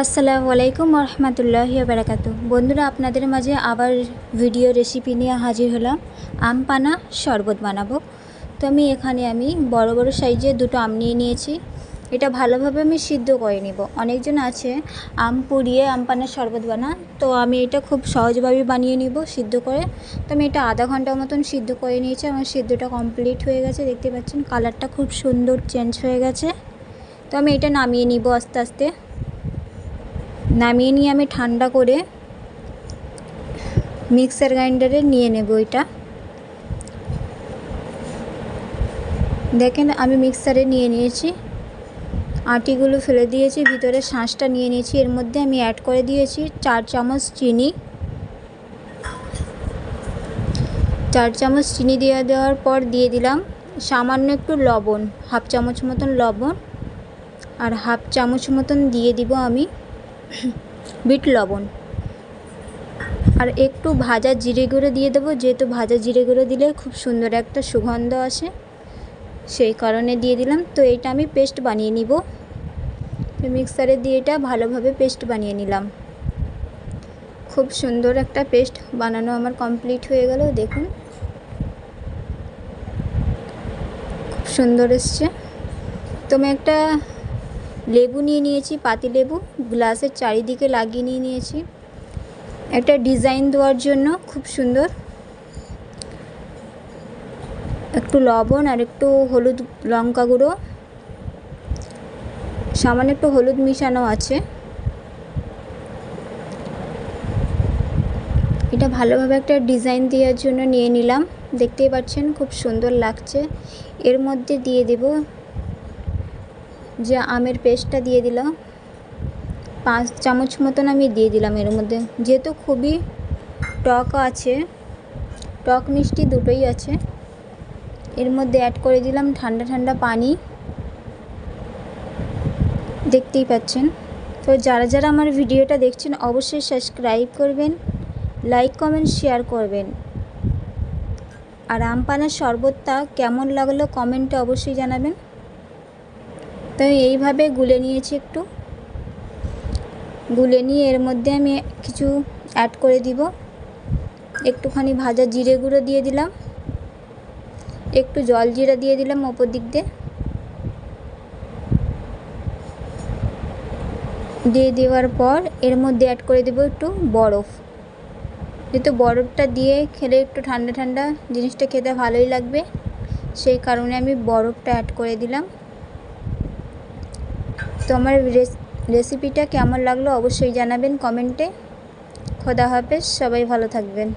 আসসালামু আলাইকুম রহমতুল্লাহ বারাকাতু বন্ধুরা, আপনাদের মাঝে আবার ভিডিও রেসিপি নিয়ে হাজির হলাম। আম পানা শরবত বানাবো। তো আমি এখানে আমি বড় বড় সাইজে দুটো আম নিয়ে নিয়েছি। এটা ভালোভাবে আমি সিদ্ধ করে নিব। অনেকজন আছে আম পুড়িয়ে আম পানার শরবত বানা, তো আমি এটা খুব সহজভাবে বানিয়ে নিব সিদ্ধ করে। তো আমি এটা আধা ঘণ্টা মতন সিদ্ধ করে নিয়েছি। আমার সিদ্ধটা কমপ্লিট হয়ে গেছে। দেখতে পাচ্ছেন কালারটা খুব সুন্দর চেঞ্জ হয়ে গেছে। তো আমি এটা নামিয়ে নিব আস্তে আস্তে। নামিয়ে নিয়ে আমি ঠান্ডা করে মিক্সার গ্রাইন্ডারে নিয়ে নেব এটা দেখেন আমি মিক্সারে নিয়ে নিয়েছি। আটিগুলো ফেলে দিয়েছি, ভিতরে শাঁসটা নিয়ে নিয়েছি, এর মধ্যে আমি অ্যাড করে দিয়েছি চার চামচ চিনি। চার চামচ চিনি দিয়ে দেওয়ার পর দিয়ে দিলাম সামান্য একটু লবণ, হাফ চামচ মতন লবণ আর হাফ চামচ মতন দিয়ে দিব আমি। বিট লবণ। আর একটু ভাজা জিরে গুঁড়ো দিয়ে দেবো, যেহেতু ভাজা জিরে গুঁড়ো দিলে খুব সুন্দর একটা সুগন্ধ আসে, সেই কারণে দিয়ে দিলাম। তো এটা আমি পেস্ট বানিয়ে নিব। মিক্সারে দিয়ে এটা ভালোভাবে পেস্ট বানিয়ে নিলাম। খুব সুন্দর একটা পেস্ট বানানো আমার কমপ্লিট হয়ে গেল, দেখুন। খুব সুন্দর এসছে। তো আমি একটা লেবু নিয়ে নিয়েছি, পাতি লেবু। গ্লাসের চারিদিকে লাগিয়ে নিয়ে নিয়েছি। একটা ডিজাইন দেওয়ার জন্য খুব সুন্দর। একটু লবণ আর একটু হলুদ লঙ্কা গুঁড়ো। সামান্য একটু হলুদ মিশানো আছে। এটা ভালোভাবে একটা ডিজাইন দেওয়ার জন্য নিয়ে নিলাম। দেখতেই পাচ্ছেন, খুব সুন্দর লাগছে। এর মধ্যে দিয়ে দেব যে আমের পেস্টটা দিয়ে দিলাম। পাঁচ চামচ মতন আমি দিয়ে দিলাম এর মধ্যে। যেহেতু খুবই টক আছে, টক মিষ্টি দুটোই আছে, এর মধ্যে অ্যাড করে দিলাম ঠান্ডা ঠান্ডা পানি। দেখতেই পাচ্ছেন। তো যারা যারা আমার ভিডিওটা দেখছেন, অবশ্যই সাবস্ক্রাইব করবেন লাইক কমেন্ট শেয়ার করবেন। আর আম পানার শরবতটা কেমন লাগল কমেন্টে অবশ্যই জানাবেন। তো এইভাবে গুলে নিয়েছি একটু। গুলে নিয়ে এর মধ্যে আমি কিছু অ্যাড করে দিব। একটুখানি ভাজা জিরে গুঁড়ো দিয়ে দিলাম। একটু জল জিরা দিয়ে দিলাম ওপর দিক দিয়ে। দেওয়ার পর এর মধ্যে অ্যাড করে দেবো একটু বরফ। যেহেতু বরফটা দিয়ে খেলে একটু ঠান্ডা ঠান্ডা জিনিসটা খেতে ভালোই লাগবে, সেই কারণে আমি বরফটা অ্যাড করে দিলাম। তো আমার রেসিপিটা কেমন লাগল অবশ্যই জানাবেন কমেন্টে। খোদা হাফেজ সবাই ভালো থাকবেন।